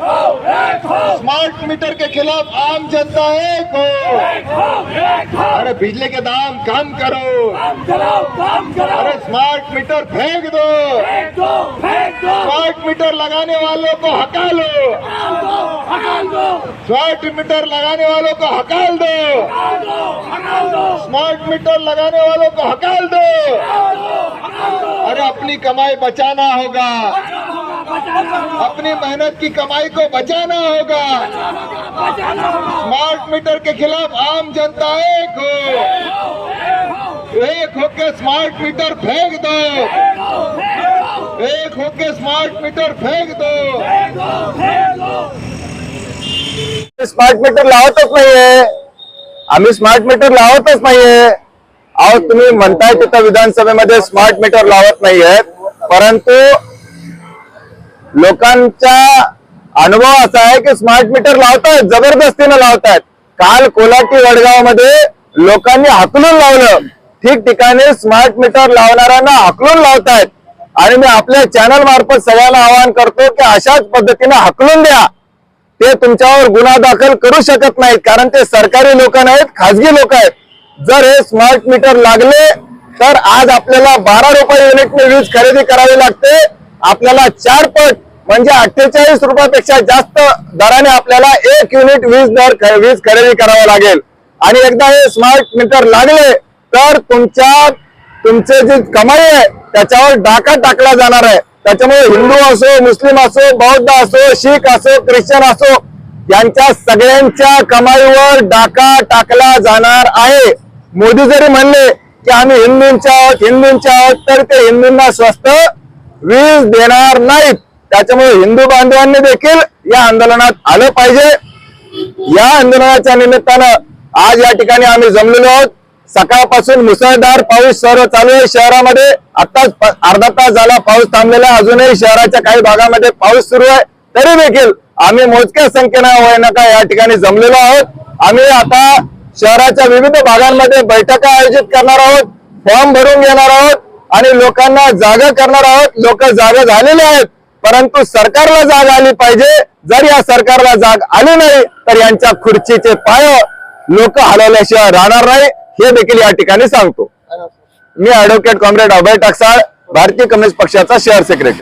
Smart meter के खिलाफ आम जनता हो। अरे बिजली के दाम कम करो। अरे स्मार्ट मीटर फेंक दो। स्मार्ट मीटर लगाने वालों को हटा लो। स्मार्ट मीटर लगाने वालों को हकाल दो। स्मार्ट मीटर लगाने वालों को हकाल दो। अरे अपनी कमाई बचाना होगा। अपनी मेहनत की कमाई को बचाना होगा। स्मार्ट मीटर के खिलाफ आम जनता एक हो। एक होके स्मार्ट मीटर फेंक दो। एक होके स्मार्ट मीटर फेंक दो। स्मार्ट मीटर लावतच नाहीये आम्ही स्मार्ट मीटर लावतच नाहीये अहो तुम्ही म्हणताय तिथं विधानसभेमध्ये स्मार्ट मीटर लावत नाहीये परंतु लोकांचा अनुभव असा आहे की स्मार्ट मीटर लावतायत जबरदस्तीनं लावतायत. काल कोल्हाटी वडगावमध्ये लोकांनी हकलून लावलं. ठिकठिकाणी स्मार्ट मीटर लावणाऱ्यांना हकलून लावतायत. आणि मी आपल्या चॅनल मार्फत सगळ्यांना आवाहन करतो की अशाच पद्धतीने हकलून द्या. ते तुमच्यावर गुन्हा दाखल करू शकत नाहीत कारण ते सरकारी लोक नाहीत खाजगी लोक आहेत. जर हे स्मार्ट मीटर लागले तर आज आपल्याला बारा रुपये युनिटने वीज खरेदी करावी लागते. आपल्याला चार पट म्हणजे अठ्ठेचाळीस रुपयापेक्षा जास्त दराने आपल्याला एक युनिट वीज दर वीज खरेदी करावं लागेल. आणि एकदा हे स्मार्ट मीटर लागले तर तुमच्या तुमचे जी कमाई आहे त्याच्यावर डाका टाकला जाणार आहे. त्याच्यामुळे हिंदू असो मुस्लिम असो बौद्ध असो शीख असो ख्रिश्चन असो यांच्या सगळ्यांच्या कमाईवर डाका टाकला जाणार आहे. मोदी जरी म्हणले की आम्ही हिंदूंच्या आहोत हिंदूंच्या आहोत तर ते हिंदूंना स्वस्त वीज देणार नाहीत. त्याच्यामुळे हिंदू बांधवांनी देखील या आंदोलनात आलं पाहिजे. या आंदोलनाच्या निमित्तानं आज या ठिकाणी आम्ही जमलेलो आहोत. सकाळपासून मुसळधार पाऊस सर्व चालू आहे शहरामध्ये. आताच अर्धा तास झाला पाऊस थांबलेला आहे. अजूनही शहराच्या काही भागामध्ये पाऊस सुरू आहे. तरी देखील आम्ही मोजक्या संख्येनं वैनका या ठिकाणी जमलेलो आहोत. आम्ही आता शहराच्या विविध भागांमध्ये बैठका आयोजित करणार आहोत. फॉर्म भरून घेणार आहोत. आणि लोकांना जागा करणार आहोत. लोक जागा झालेले आहेत. परंतु सरकारला जाग आली पाहिजे. जर या सरकारला जाग आली नाही तर यांच्या खुर्चीचे पाय लोक हलवल्याशिवाय राहणार नाही. हे देखील या ठिकाणी सांगतो. मी ऍडव्होकेट कॉम्रेड अभय टाकसाळ भारतीय कम्युनिस्ट पक्षाचा शहर सेक्रेटरी